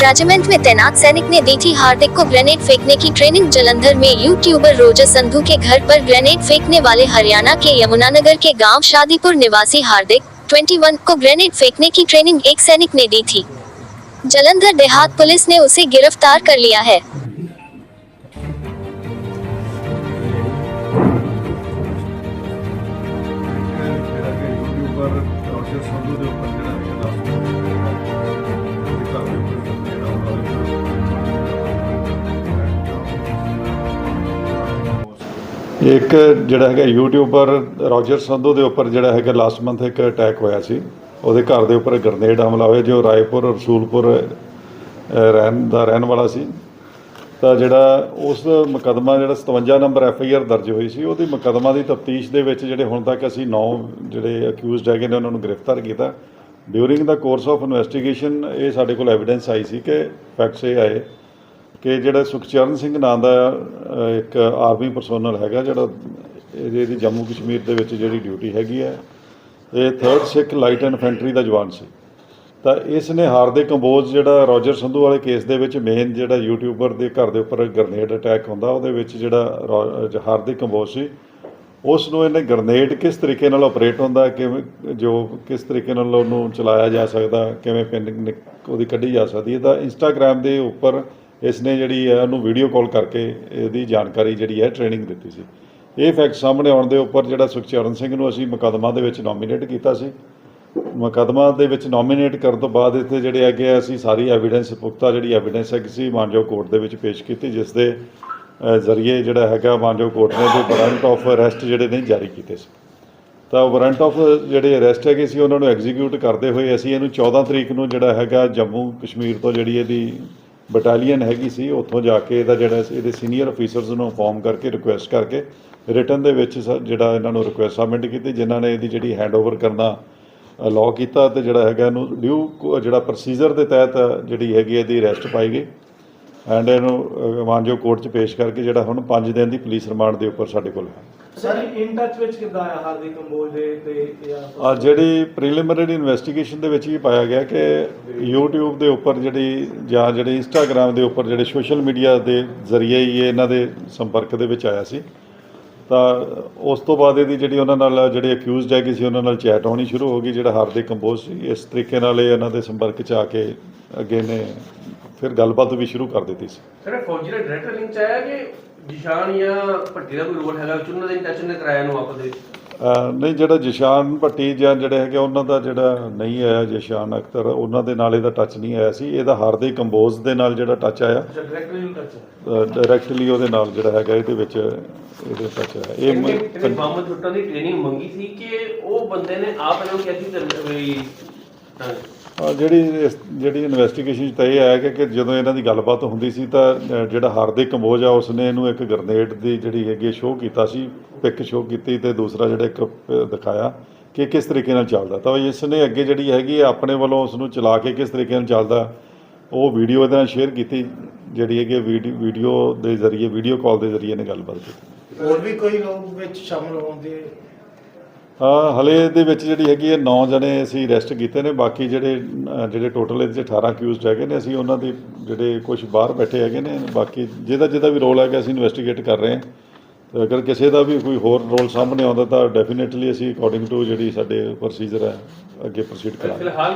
Regiment में तैनात सैनिक ने दी थी हार्दिक को ग्रेनेड फेंकने की ट्रेनिंग। जलंधर में यूट्यूबर रोजर संधू के घर पर ग्रेनेड फेंकने वाले हरियाणा के यमुनानगर के गाँव शादीपुर निवासी हार्दिक 21 को ग्रेनेड फेंकने की ट्रेनिंग एक सैनिक ने दी थी। जलंधर देहात पुलिस ने उसे गिरफ़्तार कर लिया है। ਇੱਕ ਜਿਹੜਾ ਹੈਗਾ ਯੂਟਿਊਬਰ ਰੋਜਰ ਸੰਧੂ ਦੇ ਉੱਪਰ ਜਿਹੜਾ ਹੈਗਾ ਲਾਸਟ ਮੰਥ ਇੱਕ ਅਟੈਕ ਹੋਇਆ ਸੀ। ਉਹਦੇ ਘਰ ਦੇ ਉੱਪਰ ਗ੍ਰਨੇਡ ਹਮਲਾ ਹੋਇਆ, ਜੋ ਰਾਏਪੁਰ, ਰਸੂਲਪੁਰ ਰਹਿਣ ਦਾ ਰਹਿਣ ਵਾਲਾ ਸੀ। ਤਾਂ ਜਿਹੜਾ ਉਸ ਮੁਕੱਦਮਾ ਜਿਹੜਾ 57 ਨੰਬਰ ਐਫ ਆਈ ਆਰ ਦਰਜ ਹੋਈ ਸੀ, ਉਹਦੀ ਮੁਕੱਦਮਾ ਦੀ ਤਫਤੀਸ਼ ਦੇ ਵਿੱਚ ਜਿਹੜੇ ਹੁਣ ਤੱਕ ਅਸੀਂ 9 ਜਿਹੜੇ ਅਕਿਊਜ਼ਡ ਹੈਗੇ ਨੇ, ਉਹਨਾਂ ਨੂੰ ਗ੍ਰਿਫਤਾਰ ਕੀਤਾ। During the course of investigation ਇਹ ਸਾਡੇ ਕੋਲ ਐਵੀਡੈਂਸ ਆਈ ਸੀ ਕਿ ਫੈਕਟਸ ਇਹ ਆਏ। ਕਿ ਜਿਹੜਾ ਸੁਖਚਰਨ ਸਿੰਘ ਨਾਂ ਦਾ ਇੱਕ ਆਰਮੀ ਪਰਸੋਨਲ ਹੈਗਾ ਜਿਹੜਾ ਇਹਦੀ ਇਹਦੀ ਜੰਮੂ ਕਸ਼ਮੀਰ ਦੇ ਵਿੱਚ ਜਿਹੜੀ ਡਿਊਟੀ ਹੈਗੀ ਹੈ। ਇਹ 3rd ਸਿੱਖ ਲਾਈਟ ਇਨਫੈਂਟਰੀ ਦਾ ਜਵਾਨ ਸੀ। ਤਾਂ ਇਸ ਨੇ ਹਾਰਦਿਕ ਕੰਬੋਜ ਜਿਹੜਾ ਰੋਜਰ ਸੰਧੂ ਵਾਲੇ ਕੇਸ ਦੇ ਵਿੱਚ ਮੇਨ ਜਿਹੜਾ ਯੂਟਿਊਬਰ ਦੇ ਘਰ ਦੇ ਉੱਪਰ ਗ੍ਰਨੇਡ ਅਟੈਕ ਹੁੰਦਾ, ਉਹਦੇ ਵਿੱਚ ਜਿਹੜਾ ਰੋ- ਜ- ਹਾਰਦਿਕ ਕੰਬੋਜ ਸੀ। ਉਸ ਨੂੰ ਇਹਨੇ ਗ੍ਰਨੇਡ ਕਿਸ ਤਰੀਕੇ ਨਾਲ ਆਪਰੇਟ ਹੁੰਦਾ, ਕਿਵੇਂ, ਜੋ ਕਿਸ ਤਰੀਕੇ ਨਾਲ ਉਹਨੂੰ ਚਲਾਇਆ ਜਾ ਸਕਦਾ, ਕਿਵੇਂ ਪਿੰਨ ਨਿਕ- ਉਹਦੀ ਕੱਢੀ ਜਾ ਸਕਦੀ ਹੈ। ਤਾਂ ਇੰਸਟਾਗ੍ਰam ਦੇ ਉੱਪਰ ਇਸ ਨੇ ਜਿਹੜੀ ਹੈ ਉਹਨੂੰ ਵੀਡੀਓ ਕਾਲ ਕਰਕੇ ਇਹਦੀ ਜਾਣਕਾਰੀ ਜਿਹੜੀ ਹੈ ਟ੍ਰੇਨਿੰਗ ਦਿੱਤੀ ਸੀ। ਇਹ ਫੈਕਟ ਸਾਹਮਣੇ ਆਉਣ ਦੇ ਉੱਪਰ ਜਿਹੜਾ ਸੁਖਚਰਨ ਸਿੰਘ ਨੂੰ ਅਸੀਂ ਮੁਕੱਦਮਾ ਦੇ ਵਿੱਚ ਨੋਮੀਨੇਟ ਕੀਤਾ ਸੀ। ਮੁਕੱਦਮਾ ਦੇ ਵਿੱਚ ਨੋਮੀਨੇਟ ਕਰਨ ਤੋਂ ਬਾਅਦ ਇੱਥੇ ਜਿਹੜੇ ਹੈਗੇ ਆ, ਅਸੀਂ ਸਾਰੀ ਐਵੀਡੈਂਸ ਪੁਖਤਾ ਜਿਹੜੀ ਐਵੀਡੈਂਸ ਹੈਗੀ ਸੀ ਮਾਨਜੋ ਕੋਰਟ ਦੇ ਵਿੱਚ ਪੇਸ਼ ਕੀਤੀ ਜਿਸ ਦੇ ਜ਼ਰੀਏ ਜਿਹੜਾ ਹੈਗਾ ਮਾਨਜੋ ਕੋਰਟ ਨੇ ਜੋ ਵਾਰੰਟ ਆਫ ਅਰੈਸਟ ਜਿਹੜੇ ਨੇ ਜਾਰੀ ਕੀਤੇ ਸੀ। ਤਾਂ ਵਾਰੰਟ ਆਫ ਜਿਹੜੇ ਅਰੈਸਟ ਹੈਗੇ ਸੀ ਉਹਨਾਂ ਨੂੰ ਐਗਜ਼ੀਕਿਊਟ ਕਰਦੇ ਹੋਏ ਅਸੀਂ ਇਹਨੂੰ 14 ਤਰੀਕ ਨੂੰ ਜਿਹੜਾ ਹੈਗਾ ਜੰਮੂ ਕਸ਼ਮੀਰ ਤੋਂ ਜਿਹੜੀ ਇਹਦੀ ਬਟਾਲੀਅਨ ਹੈਗੀ ਸੀ ਉੱਥੋਂ ਜਾ ਕੇ ਇਹਦਾ ਜਿਹੜਾ ਸੀ ਇਹਦੇ ਸੀਨੀਅਰ ਅਫੀਸਰਸ ਨੂੰ ਇਨਫੋਰਮ ਕਰਕੇ ਰਿਕੁਐਸਟ ਕਰਕੇ ਰਿਟਰਨ ਦੇ ਵਿੱਚ ਸ- ਜਿਹੜਾ ਇਹਨਾਂ ਨੂੰ ਰਿਕੁਐਸਟ ਸਬਮਿਟ ਕੀਤੀ ਜਿਨ੍ਹਾਂ ਨੇ ਇਹਦੀ ਜਿਹੜੀ ਹੈਂਡਓਵਰ ਕਰਨਾ ਲਾਅ ਕੀਤਾ ਤੇ ਜਿਹੜਾ ਹੈਗਾ ਇਹਨੂੰ ਡਿਊ ਜਿਹੜਾ ਪ੍ਰੋਸੀਜਰ ਦੇ ਤਹਿਤ ਜਿਹੜੀ ਹੈਗੀ ਇਹਦੀ ਅਰੈਸਟ ਪਾਈ ਗਈ। ਐਂਡ ਇਹਨੂੰ ਅਹ, ਮਾਨਜੋ ਕੋਰਟ 'ਚ ਪੇਸ਼ ਕਰਕੇ ਜਿਹੜਾ ਹੁਣ 5 ਦਿਨ ਦੀ ਪੁਲਿਸ ਰਿਮਾਂਡ ਦੇ ਉੱਪਰ ਸਾਡੇ ਕੋਲ ਹੈ। ਸਰ ਇਨ ਟੱਚ ਵਿੱਚ ਕਿੱਦਾਂ ਆਇਆ ਹਾਰਦਿਕ ਕੰਬੋਜ ਦੇ ਤੇ ਜਾਂ ਆ? ਜਿਹੜੀ ਪ੍ਰੀਲਿਮਿਨਰੀ ਇਨਵੈਸਟੀਗੇਸ਼ਨ ਦੇ ਵਿੱਚ ਵੀ ਪਾਇਆ ਗਿਆ ਕਿ YouTube ਦੇ ਉੱਪਰ ਜਿਹੜੀ ਜਾਂ ਜਿਹੜੇ Instagram ਦੇ ਉੱਪਰ ਜਿਹੜੇ ਸੋਸ਼ਲ ਮੀਡੀਆ ਦੇ ਜ਼ਰੀਏ ਹੀ ਇਹ ਇਹਨਾਂ ਦੇ ਸੰਪਰਕ ਦੇ ਵਿੱਚ ਆਇਆ ਸੀ। ਤਾਂ ਉਸ ਤੋਂ ਬਾਅਦ ਇਹਦੀ ਜਿਹੜੀ ਉਹਨਾਂ ਨਾਲ ਜਿਹੜੇ ਅਕਿਊਜ਼ਡ ਹੈਗੇ ਸੀ ਉਹਨਾਂ ਨਾਲ ਚੈਟ ਹੋਣੀ ਸ਼ੁਰੂ ਹੋ ਗਈ ਜਿਹੜਾ ਹਾਰਦਿਕ ਕੰਬੋਜ ਸੀ। ਇਸ ਤਰੀਕੇ ਨਾਲ ਇਹ ਇਹਨਾਂ ਦੇ ਸੰਪਰਕ 'ਚ ਆ ਕੇ ਅੱਗੇ ਨੇ ਫਿਰ ਗੱਲਬਾਤ ਵੀ ਸ਼ੁਰੂ ਕਰ ਦਿੱਤੀ ਸੀ। ਸਰ ਫੌਜੀ ਦਾ ਡਾਇਰੈਕਟ ਲਿੰਕ ਚ ਆਇਆ ਕਿ ਜਿਸ਼ਾਨ ਜਾਂ ਭੱਟੀ ਦਾ ਕੋਈ ਰੋਲ ਹੈਗਾ? ਵਿੱਚ ਉਹਨਾਂ ਦੇ ਇੰਟੈਂਸ਼ਨ ਨੇ ਕਰਾਇਆ ਨੂੰ ਆਪਸ ਦੇ ਵਿੱਚ? ਅਹ ਨਹੀਂ ਜਿਹੜਾ ਜਿਸ਼ਾਨ ਭੱਟੀ ਜਾਂ ਜਿਹੜੇ ਹੈਗੇ ਉਹਨਾਂ ਦਾ ਜਿਹੜਾ ਨਹੀਂ ਆਇਆ ਜਿਸ਼ਾਨ ਅਖਤਰ ਉਹਨਾਂ ਦੇ ਨਾਲ ਇਹਦਾ ਟੱਚ ਨਹੀਂ ਆਇਆ ਸੀ। ਇਹਦਾ ਹਾਰਦਿਕ ਕੰਬੋਜ ਦੇ ਨਾਲ ਜਿਹੜਾ ਟੱਚ ਆਇਆ। ਡਾਇਰੈਕਟਲੀ ਇਨ ਟੱਚ ਡਾਇਰੈਕਟਲੀ ਉਹਦੇ ਨਾਲ ਜਿਹੜਾ ਹੈਗਾ ਇਹਦੇ ਵਿੱਚ ਇਹਦੇ ਟੱਚ ਆਇਆ। ਇਹ ਮ- ਇਹਨੇ ਬੰਬ ਛੁੱਟਣ ਦੀ ਟ੍ਰੇਨਿੰਗ ਮੰਗੀ ਸੀ ਕਿ ਉਹ ਬੰਦੇ ਨੇ ਆਪ ਇਹਨੂੰ ਕਿਹਾ ਸੀ ਵੀ ਜਿਹੜੀ ਇਸ- ਜਿਹੜੀ ਇਨਵੈਸਟੀਗੇਸ਼ਨ 'ਚ ਤਾਂ ਇਹ ਆਇਆ ਕਿ ਕਿ ਜਦੋਂ ਇਹਨਾਂ ਦੀ ਗੱਲਬਾਤ ਹੁੰਦੀ ਸੀ ਤਾਂ ਅਹ, ਜਿਹੜਾ ਹਾਰਦਿਕ ਕੰਬੋਜ ਆ ਉਸਨੇ ਇਹਨੂੰ ਇੱਕ ਗ੍ਰਨੇਡ ਦੀ ਜਿਹੜੀ ਹੈਗੀ ਸ਼ੋਅ ਕੀਤਾ ਸੀ ਪਿਕ ਸ਼ੋਅ ਕੀਤੀ ਤੇ ਦੂਸਰਾ ਜਿਹੜਾ ਇੱਕ ਅਹ, ਦਿਖਾਇਆ ਕਿ ਕਿਸ ਤਰੀਕੇ ਨਾਲ ਚੱਲਦਾ। ਤਾਂ ਇਸ ਨੇ ਅੱਗੇ ਜਿਹੜੀ ਹੈਗੀ ਹੈ ਆਪਣੇ ਵੱਲੋਂ ਉਸ ਨੂੰ ਚਲਾ ਕੇ ਕਿਸ ਤਰੀਕੇ ਨਾਲ ਚੱਲਦਾ ਉਹ ਵੀਡੀਓ ਇਹਦੇ ਨਾਲ ਸ਼ੇਅਰ ਕੀਤੀ ਜਿਹੜੀ ਹੈਗੀ ਵੀਡੀ- ਵੀਡੀਓ ਦੇ ਜ਼ਰੀਏ ਵੀਡੀਓ ਕਾਲ ਦੇ ਜ਼ਰੀਏ ਨੇ ਗੱਲਬਾਤ ਕੀਤੀ। ਹੋਰ ਵੀ ਕੋਈ ਲੋਕ ਵਿੱਚ ਸ਼ਾਮਲ ਹੋਣਗੇ ਹਾਂ ਹਲੇ ਦੇ ਵਿੱਚ ਜਿਹੜੀ ਹੈਗੀ ਹੈ 9 ਜਣੇ ਅਸੀਂ ਅਰੈਸਟ ਕੀਤੇ ਨੇ, ਬਾਕੀ ਜਿਹੜੇ ਜਿਹੜੇ ਟੋਟਲ ਇਹਦੇ 'ਚ 18 ਅਕਿਊਜ਼ਡ ਹੈਗੇ ਨੇ, ਅਸੀਂ ਉਹਨਾਂ ਦੇ ਜਿਹੜੇ ਕੁਝ ਬਾਹਰ ਬੈਠੇ ਹੈਗੇ ਨੇ, ਬਾਕੀ ਜਿਹਦਾ ਜਿਹਦਾ ਵੀ ਰੋਲ ਹੈਗਾ, ਅਸੀਂ ਇਨਵੈਸਟੀਗੇਟ ਕਰ ਰਹੇ ਹਾਂ। ਤੇ ਅਗਰ ਕਿਸੇ ਦਾ ਵੀ ਕੋਈ ਹੋਰ ਰੋਲ ਸਾਹਮਣੇ ਆਉਂਦਾ, ਤਾਂ ਡੈਫੀਨਿਟਲੀ ਅਸੀਂ ਅਕੋਰਡਿੰਗ ਟੂ ਜਿਹੜੀ ਸਾਡੇ ਪ੍ਰੋਸੀਜਰ ਹੈ, ਅੱਗੇ ਪ੍ਰੋਸੀਡ ਕਰਾਂਗੇ। ਫਿਲਹਾਲ